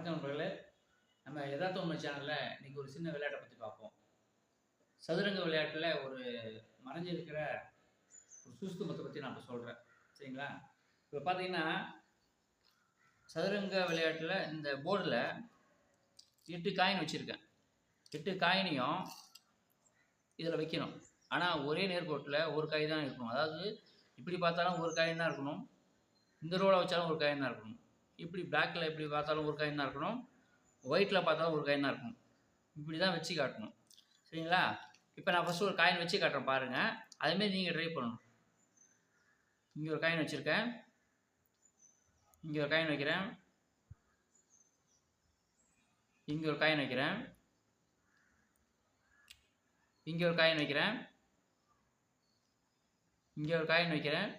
வணக்கம் நண்பர்களே நம்ம யதார்த்த உண்மை சேனலில் இன்றைக்கி ஒரு சின்ன விளையாட்டை பற்றி பார்ப்போம். சதுரங்க விளையாட்டில் ஒரு மறைஞ்சிருக்கிற ஒரு சுஸ்துமத்தை பற்றி நான் இப்போ சொல்கிறேன் சரிங்களா? இப்போ பார்த்தீங்கன்னா சதுரங்க விளையாட்டில் இந்த போர்டில் எட்டு காயின் வச்சுருக்கேன். எட்டு காயினையும் இதில் வைக்கணும். ஆனால் ஒரே நேர்கோட்டில் ஒரு காய் தான் இருக்கணும். அதாவது இப்படி பார்த்தாலும் ஒரு காயின் தான் இருக்கணும். இந்த ரோவில் வச்சாலும் ஒரு காயின் தான் இருக்கணும். இப்படி பிளாக்கில் எப்படி பார்த்தாலும் ஒரு காயின் தான் இருக்கணும். ஒயிட்டில் பார்த்தாலும் ஒரு காயின் தான் இருக்கணும். இப்படி தான் வச்சு காட்டணும். சரிங்களா? இப்போ நான் ஃபஸ்ட்டு ஒரு காயின் வச்சு காட்டுறேன் பாருங்கள் அதேமாரி நீங்கள் ட்ரை பண்ணணும். இங்கே ஒரு காயின் வச்சுருக்கேன். இங்கே ஒரு காயின் வைக்கிறேன். இங்கே ஒரு காயின் வைக்கிறேன். இங்கே ஒரு காயின் வைக்கிறேன். இங்கே ஒரு காயின் வைக்கிறேன்.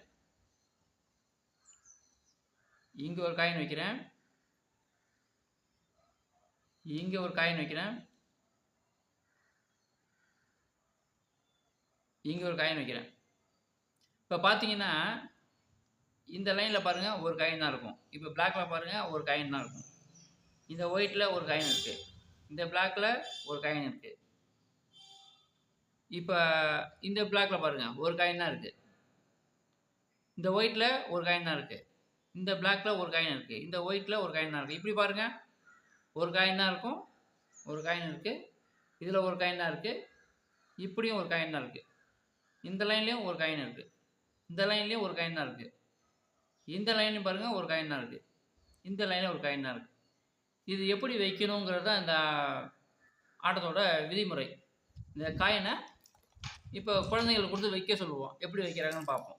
இங்கே ஒரு காயின் வைக்கிறேன். இங்கே ஒரு காயின் வைக்கிறேன். இங்கே ஒரு காயின் வைக்கிறேன். இப்போ பார்த்தீங்கன்னா இந்த லைனில் பாருங்கள் ஒரு காயின் தான் இருக்கும். இப்போ பிளாக்கில் பாருங்கள் ஒரு காயின் தான் இருக்கும். இந்த ஒயிட்டில் ஒரு காயின் இருக்குது இந்த பிளாக்கில் ஒரு காயின் இருக்குது இப்போ இந்த பிளாக்கில் பாருங்கள் ஒரு காயின் தான் இருக்குது இந்த ஒயிட்டில் ஒரு காயின் தான் இருக்குது இந்த பிளாக்ல ஒரு காயின் இருக்குது இந்த ஒயிட்டில் ஒரு காயின் இருக்குது இப்படி பாருங்கள் ஒரு காயினாக இருக்கும் ஒரு காயின் இருக்குது இதில் ஒரு காயினாக இருக்குது இப்படியும் ஒரு காயின் இருக்குது இந்த லைன்லேயும் ஒரு காயின் இருக்குது இந்த லைன்லேயும் ஒரு காயின் இருக்குது இந்த லைன்லையும் பாருங்கள் ஒரு காயின் இருக்குது இந்த லைனில் ஒரு காயின் இருக்குது இது எப்படி வைக்கணுங்கிறது தான் இந்த ஆட்டத்தோட விதிமுறை இந்த காயினை இப்போ குழந்தைங்களுக்கு கொடுத்து வைக்க சொல்லுவோம் எப்படி வைக்கிறாங்கன்னு பார்ப்போம்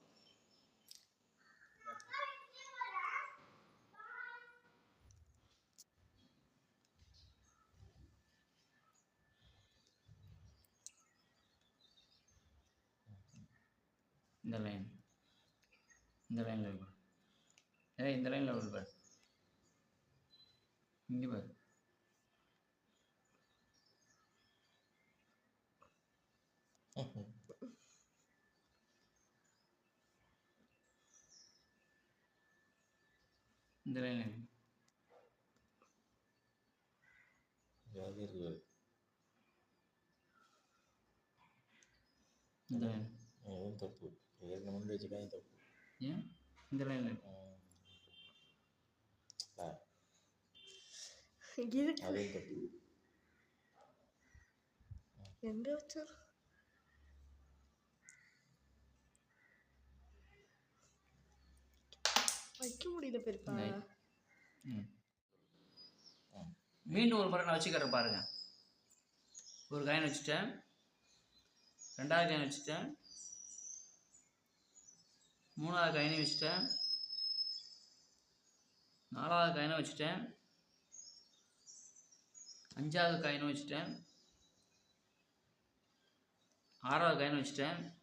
இந்த லைன் இந்த லைனில் இருக்கு ஏ இந்த லைனில் இருக்கு பாரு இங்கே பாரு. இந்த லைனில் ஜாதி இருக்குது இந்த லைன் தப்பு. ஏற்கனவே முன்னாடி வச்சுக்காங்க தப்பு ஏன்? இந்த லைனில் இருக்கு. ஆ, இருக்கு அதுவும் தப்பு எங்க வச்சா வைக்க முடியல ம். மீண்டும் ஒரு முறை நான் வச்சுக்கிறேன் பாருங்க. ஒரு காயின் வச்சுட்டேன். ரெண்டாவது காயின் வச்சுட்டேன். மூணாவது காயினை வச்சுட்டேன். நாலாவது காயினும் வச்சுட்டேன். அஞ்சாவது காயினும் வச்சுட்டேன். ஆறாவது காயினும் வச்சுட்டேன்.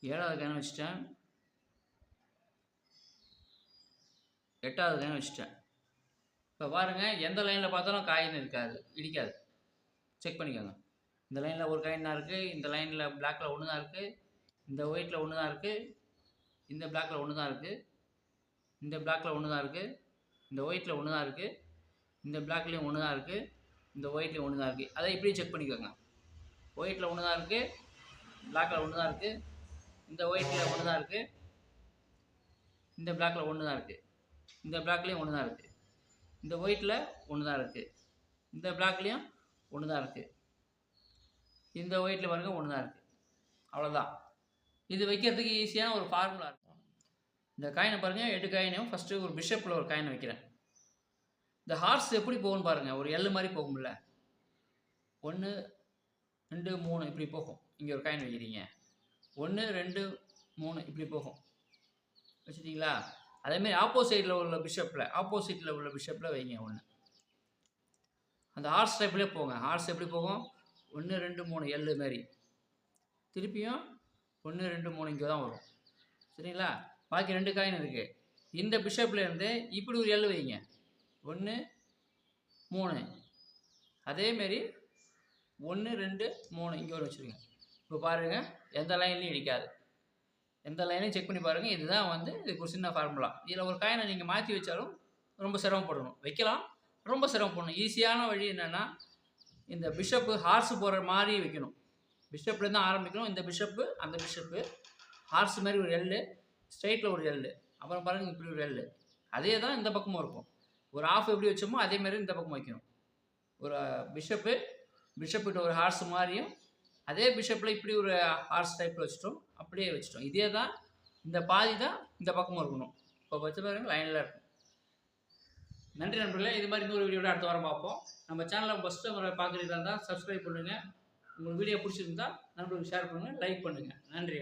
ஏழாவது காயினும் வச்சுட்டேன். எட்டாவது லைன் வச்சுட்டேன். இப்போ பாருங்கள் எந்த லைனில் பார்த்தாலும் காயின் இருக்காது இடிக்காது. செக் பண்ணிக்கோங்க. இந்த லைனில் ஒரு காயின் தான் இருக்குது இந்த லைனில் பிளாக்கில் ஒன்று தான் இருக்குது இந்த ஒயிட்டில் ஒன்று தான் இருக்குது இந்த பிளாக்கில் ஒன்று தான் இருக்குது இந்த பிளாக்கில் ஒன்று தான் இருக்குது இந்த ஒயிட்டில் ஒன்று தான் இருக்குது இந்த பிளாக்லேயும் ஒன்று தான் இருக்குது இந்த ஒயிட்லேயும் ஒன்று தான் இருக்குது அதை இப்படியும் செக் பண்ணிக்கோங்க ஒயிட்டில் ஒன்று தான் இருக்குது பிளாக்கில் ஒன்று தான் இருக்குது இந்த ஒயிட்டில் ஒன்று தான் இருக்குது இந்த பிளாக்கில் ஒன்று தான் இருக்குது இந்த பிளாக்லேயும் ஒன்று தான் இருக்குது இந்த ஒயிட்டில் ஒன்று தான் இருக்குது இந்த பிளாக்லேயும் ஒன்று தான் இருக்குது இந்த ஒயிட்டில் பாருங்க ஒன்று தான் இருக்குது அவ்வளோதான் இது வைக்கிறதுக்கு ஈஸியான ஒரு ஃபார்முலா இருக்கும் இந்த காயினை பாருங்கள் எட்டு காயினையும் ஃபஸ்ட்டு ஒரு பிஷப்பில் ஒரு காயின் வைக்கிறேன். இந்த ஹார்ஸ் எப்படி போகும்னு பாருங்கள் ஒரு எள்ளு மாதிரி போகும்ல. ஒன்று ரெண்டு மூணு இப்படி போகும். இங்கே ஒரு காயின் வைக்கிறீங்க. ஒன்று ரெண்டு மூணு இப்படி போகும். வச்சுட்டிங்களா? அதேமாரி ஆப்போசிட்டில் உள்ள பிஷப்பில் ஆப்போசிட்டில் உள்ள பிஷப்பில் வைங்க ஒன்று அந்த ஹார்ஸ் டைப்லேயே போங்க. ஹார்ஸ் எப்படி போகும்? ஒன்று ரெண்டு மூணு எள்ளு மாரி. திருப்பியும் ஒன்று ரெண்டு மூணு இங்கே தான் வரும். சரிங்களா? பாக்கி ரெண்டு காயின் இருக்குது இந்த பிஷப்லேருந்து இருந்து இப்படி ஒரு எள்ளு வைங்க. ஒன்று மூணு. அதேமாரி ஒன்று ரெண்டு மூணு இங்கே ஒரு வச்சுருங்க இப்போ பாருங்கள் எந்த லைன்லையும் இடிக்காது. எந்த லைனையும் செக் பண்ணி பாருங்கள் இதுதான் வந்து இதுக்கு ஒரு சின்ன ஃபார்முலா இதில் ஒரு காயினை நீங்கள் மாற்றி வச்சாலும் ரொம்ப சிரமப்படணும். வைக்கலாம். ரொம்ப சிரமப்படணும். ஈஸியான வழி என்னென்னா இந்த பிஷப்பு ஹார்ஸ் போகிற மாதிரி வைக்கணும். பிஷப்லேருந்து ஆரம்பிக்கணும். இந்த பிஷப்பு அந்த பிஷப்பு ஹார்ஸ் மாதிரி ஒரு எல்லு ஸ்ட்ரைட்டில் ஒரு எல்லு அப்புறம் பாருங்கள் இப்படி ஒரு எல்லு அதே தான் இந்த பக்கமும் இருக்கும். ஒரு ஆஃப் எப்படி வச்சோமோ அதே மாதிரி இந்த பக்கம் வைக்கணும். ஒரு பிஷப்பு பிஷப்பிட்ட ஒரு ஹார்ஸ் மாதிரியும் அதே பிஷப்பில் இப்படி ஒரு ஹார்ஸ் டைப்பில் வச்சுட்டோம். அப்படியே வச்சுட்டோம். இதே தான் இந்த பாதி தான் இந்த பக்கமும் இருக்கணும். இப்போ வச்சு பாருங்கள் லைனில் இருக்கும். நன்றி நண்பர்களே இது மாதிரி இன்னொரு வீடியோட அடுத்த வாரம் பார்ப்போம். நம்ம சேனலை ஃபஸ்ட்டு முறை பார்க்குறதா இருந்தால் சப்ஸ்கிரைப் பண்ணுங்கள் உங்களுக்கு வீடியோ பிடிச்சிருந்தா நண்பர்களுக்கு ஷேர் பண்ணுங்கள் லைக் பண்ணுங்கள் நன்றி